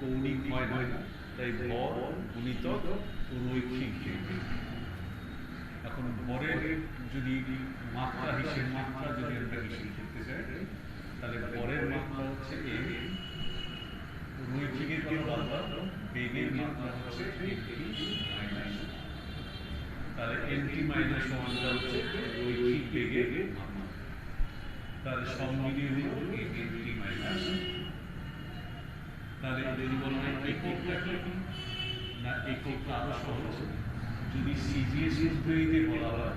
কৌণিক হয় না তাই ভর গুণিতক রৈখিক এখন ভরের যদি মাত্রা হিসেবে, মাত্রা যদি আমরা হিসেব করতে চাই, তাহলে ভরের মাত্রা হচ্ছে এ। রৈখিকের কি আলাদা বেগের মাত্রা হচ্ছে তাহলে এনটি মাইনাস ওয়ানটা হচ্ছে রৈখিক বেগের মাত্রা। তাহলে সব মিলিয়ে হলো এনটি মাইনাস বলা হয় এককটা না এককটা আরও সহজ। যদি সিজিএস পদ্ধতিতে বলা হয়,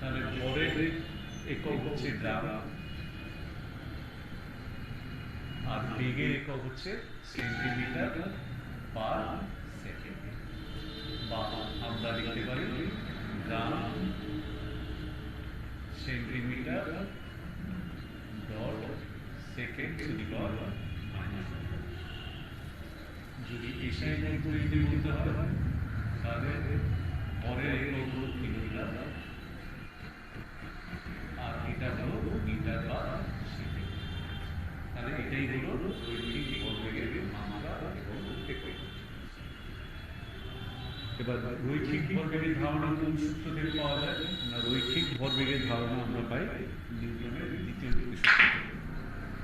তাহলে পরের একক হচ্ছে গ্রাম আর বেগের একক হচ্ছে সেন্টিমিটার পার সেকেন্ড। বা আমরা লিখতে পারি gram centimetre second to the power minus যদি বলতে হয়, তাহলে পরের আর এটা হলো বা তাহলে এটাই হলো রৈখিক ভরবেগের এবং এবার রৈখিক ভরবেগের ধারণা কোন সূত্র থেকে পাওয়া যায়? না রৈখিক ভরবেগের ধারণা আমরা পাই নিউটনের দ্বিতীয় সূত্র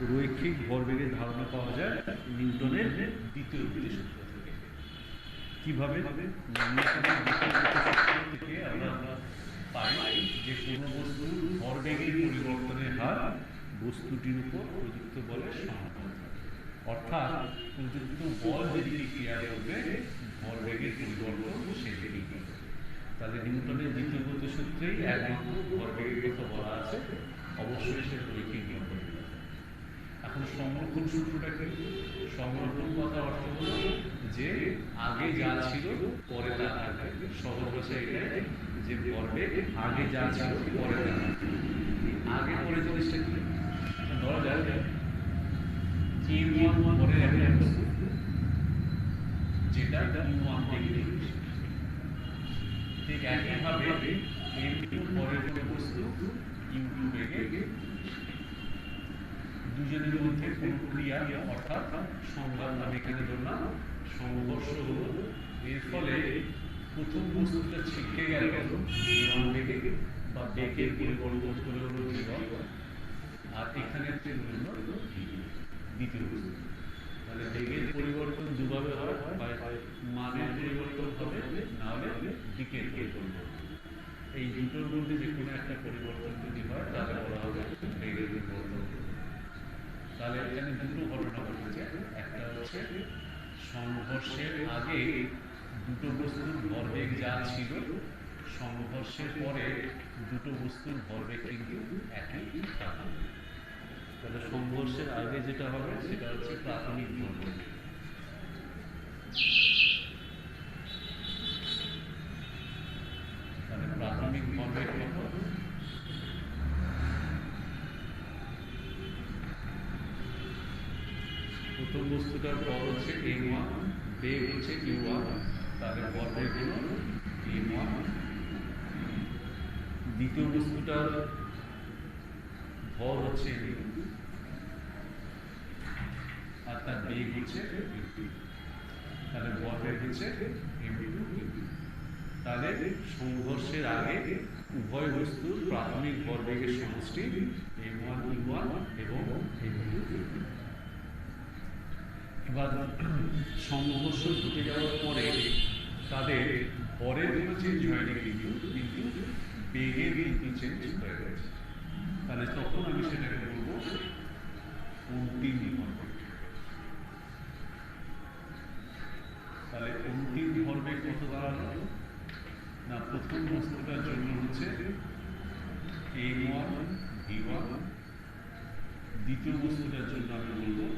রৈখিক ভরবেগের ধারণা পাওয়া যায় নিউটনের দ্বিতীয় গতি সূত্র থেকে। কীভাবে? নিউটনের দ্বিতীয় সূত্র থেকে আমরা পাই যে কোনো বস্তুর ভরবেগের পরিবর্তনের হার বস্তুটির উপর প্রযুক্ত বলের সমানুপাতিক অর্থাৎ প্রযুক্ত বল যেদিকে ক্রিয়া করবে, ভরবেগের পরিবর্তন সেদিকেই করবে তাহলে নিউটনের দ্বিতীয় গতি সূত্রেই একমাত্র ভরবেগের কথা বলা আছে। অবশ্যই সে রৈখিক সংরক্ষণ সূত্রটা কি সংরক্ষণ কথা অর্থ হলো যে আগে যা ছিল, পরে তা থাকবে সহজ এটাই যে ভরবেগ আগে যা ছিল, পরে তা আগে পরে জিনিসটা কি? ধরা যায় কে যেটা ঠিক বস্তু দুজনের মধ্যে কোনো ক্রিয়া অর্থাৎ সংঘাত আমি এখানে ধরলাম, সংঘর্ষ হলো। এর ফলে প্রথম বস্তুটা ছিটকে গেল, বিমান বেগে বা বেগের পরিবর্তন করে হলো আর এখানে দ্বিতীয় বস্তু। তাহলে বেগের পরিবর্তন দুভাবে হয় মানের পরিবর্তন হবে, না হলে দিকের পরিবর্তন এই দুটোর মধ্যে যে কোনো একটা পরিবর্তন যদি হয়, তাহলে বলা হবে বেগের পরিবর্তন। তাহলে এখানে দুটো ঘটনা ঘটেছে। একটা হচ্ছে সংঘর্ষের আগে দুটো বস্তুর ভরবেগ যা ছিল, সংঘর্ষের পরে দুটো বস্তুর ভরবেগ কিন্তু একই থাকবে। তাহলে সংঘর্ষের আগে যেটা হবে, সেটা হচ্ছে প্রাথমিক ভরবেগ তাহলে প্রাথমিক ভরবেগ কত প্রথম বস্তুটার ভর হচ্ছে এম ওয়ান বেগ হচ্ছে ইউ ওয়ান তাহলে ভরবেগ হলো এম ওয়ান দ্বিতীয় বস্তুটার ভর হচ্ছে আর তার বেগ হচ্ছে তাহলে ভরবেগ হচ্ছে এম তাহলে সংঘর্ষের আগে উভয় বস্তুর প্রাথমিক ভরবেগের সমষ্টি এম ওয়ান ইউ ওয়ান এবং এম টু এবার সংঘর্ষ ঘটে যাওয়ার পরে তাদের পরের কোনো চেঞ্জ হয়নি কিন্তু কিন্তু বেগের কিন্তু চেঞ্জ হয়ে গেছে। তাহলে তখন আমি সেটাকে বলব অন্তিম ভরবেগ তাহলে অন্তিম ভরবেগ কত দাঁড়াল? না, প্রথম বস্তুটার জন্য হচ্ছে এম ওয়ান ভি ওয়ান দ্বিতীয় বস্তুটার জন্য আমি বলব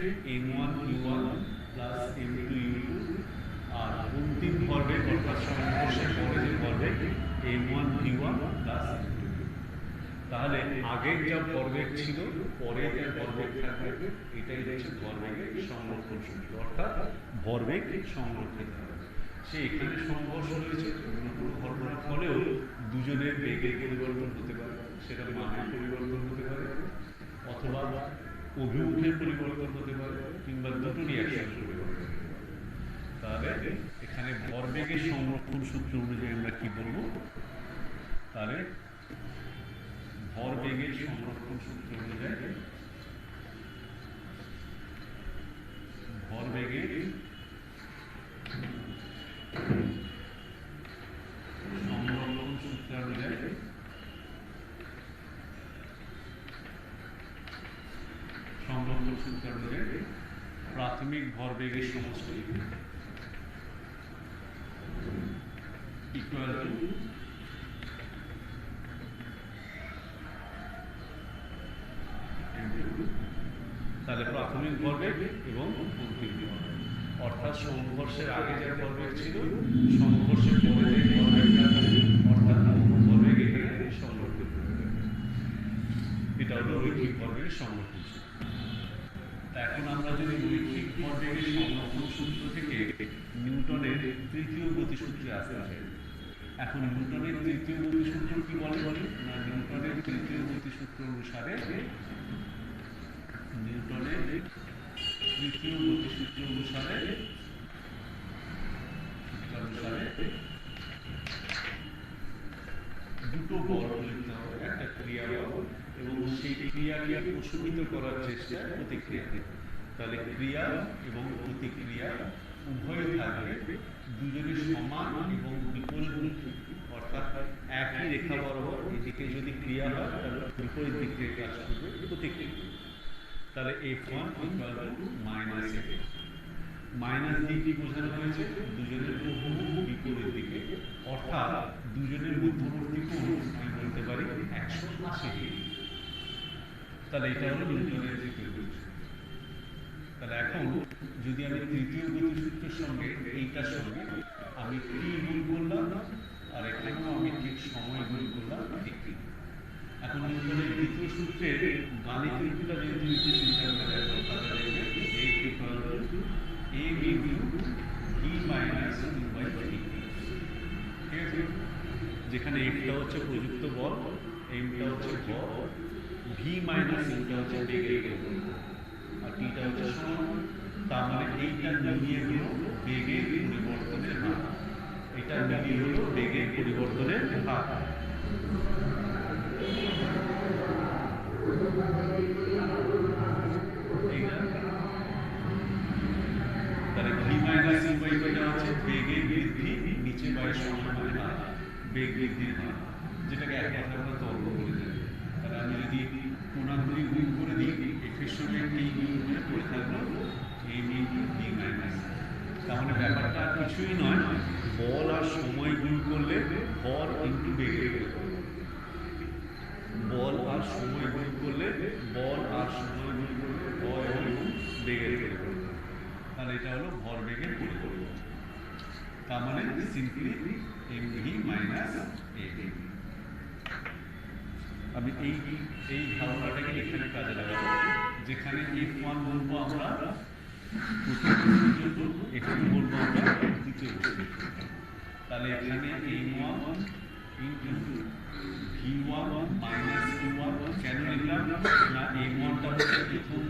ক্ষেত্রে M one U one plus M two U two আর অন্তিম পর্বে অর্থাৎ সংঘর্ষের পর্বে M one U one plus তাহলে আগের যা ভরবেগ ছিল পরে যা ভরবেগ থাকবে, এটাই হচ্ছে ভরবেগের সংরক্ষণ সূত্র অর্থাৎ ভরবেগ সংরক্ষিত হবে। সে এখানে সংঘর্ষ রয়েছে অন্য কোনো ঘটনার ফলেও দুজনের বেগের পরিবর্তন হতে পারে, সেটা মানের পরিবর্তন হতে পারে, অথবা অভিমুখের পরিবর্তন হতে পারে কিংবা দুটোরই একসাথে পরিবর্তন তাহলে এখানে ভরবেগের সংরক্ষণ সূত্র অনুযায়ী আমরা কি বলব? তাহলে ভরবেগের সংরক্ষণ সূত্র অনুযায়ী ভরবেগের সংরক্ষণ সূত্র অনুযায়ী সূত্র প্রাথমিক ভরবেগের সমষ্টি ইকুয়াল টু তাহলে প্রাথমিক ভরবেগ এবং অর্থাৎ সংঘর্ষের আগে যে ভরবেগ ছিল সংঘর্ষের পরে যে ভরবেগটা আছে, অর্থাৎ ভরবেগ এখানে সংরক্ষিত হয়ে যাবে। এটা হলো রৈখিক ভরবেগের সংরক্ষণ সূত্র তা এখন আমরা যদি রৈখিক ভরবেগের সংরক্ষণ সূত্র থেকে নিউটনের তৃতীয় গতিসূত্রে আসতে চাই এখন নিউটনের তৃতীয় গতিসূত্র কি বলে বলে না নিউটনের তৃতীয় গতিসূত্র অনুসারে নিউটনের তৃতীয় গতিসূত্র অনুসারে অনুসারে দুটো বল লিখতে হবে, একটা ক্রিয়া বল এবং সেই ক্রিয়াকে প্রশমিত করার চেষ্টা প্রতিক্রিয়া তাহলে ক্রিয়া এবং প্রতিক্রিয়া উভয় থাকবে দুজনের সমান এবং বিপরীতমুখী অর্থাৎ একই রেখা বরাবর, এদিকে যদি ক্রিয়া হয়, তাহলে বিপরীত দিক থেকে কাজ করবে প্রতিক্রিয়া তাহলে F one equal to minus F minus দিয়ে কি বোঝানো হয়েছে? দুজনের অভিমুখ বিপরীত দিকে। অর্থাৎ দুজনের মধ্যবর্তী কোণ, আমি বলতে পারি একশো আশি ডিগ্রি। তাহলে এটা হলো নিউটনের তৃতীয় গতিসূত্র তাহলে এখন যদি আমি তৃতীয় গতিসূত্রের সঙ্গে এইটার সঙ্গে আমি কি গুণ করলাম, আর এখানেও আমি ঠিক সময় গুণ করলাম ঠিক এখন নিউটনের দ্বিতীয় সূত্রের গাণিতিক equal to a into b minus two by three ঠিক আছে? যেখানে এমটা হচ্ছে প্রযুক্ত বল এমটা হচ্ছে ভর ভি মাইনাস ইউটা হচ্ছে বেগের আর টিটা হচ্ছে তার মানে এইটা মিলিয়ে হলো বেগের পরিবর্তনের হার। এটা মিলিয়ে হলো বেগের পরিবর্তনের হার। নিচে বাই বেগ বৃদ্ধির যেটাকে এক আমরা তর্ক বলে দিই তাহলে আমি যদি কোনাগুলি দিই গুণ করে পড়ে থাকল এম তাহলে ব্যাপারটা আর কিছুই নয় বল আর সময় গুণ করলে ভর ইন্টু বেগের বল আর সময় গুণ করলে, বল আর সময় গুণ করলে ভর এবং বেগের তাহলে এটা হলো ভর বেগের পরিবর্তন। তার মানে সিম্পলি এম ভি মাইনাস আমি এই এই ধারণাটাকে এখানে কাজে লাগাবো। যেখানে এফ ওয়ান বলব আমরা টু বলব আমরা, দ্বিতীয় তাহলে এখানে M one V one minus U one কেন লিখলাম? না এম ওয়ানটা হচ্ছে প্রথম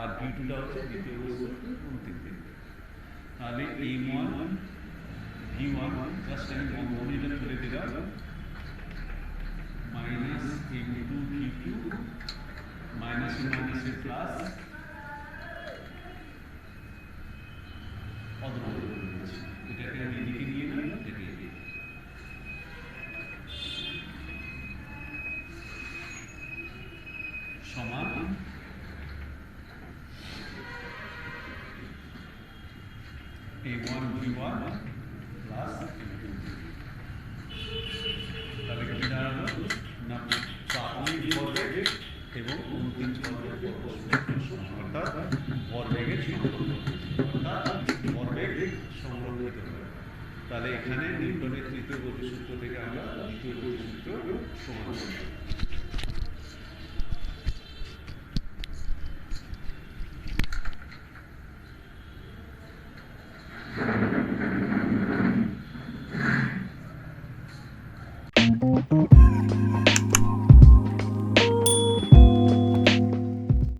আর ভি টুটা হচ্ছে দ্বিতীয় বস্তুর অন্তিম বেগ তাহলে M one V one just আমি বন্ধনীটা তুলে দিলাম। Minus M two V two minus মাইনাসে প্লাস অদূর। T1 Q1 প্লাস তাহলে কি দাঁড়াল না প্রাথমিক ভরবেগের এবং অন্তিম অর্থাৎ ভরবেগের অর্থাৎ ভরবেগ সংরক্ষিত হয় তাহলে এখানে নিউটনের তৃতীয় গতিসূত্র থেকে আমরা দ্বিতীয় গতিসূত্র প্রমাণ করব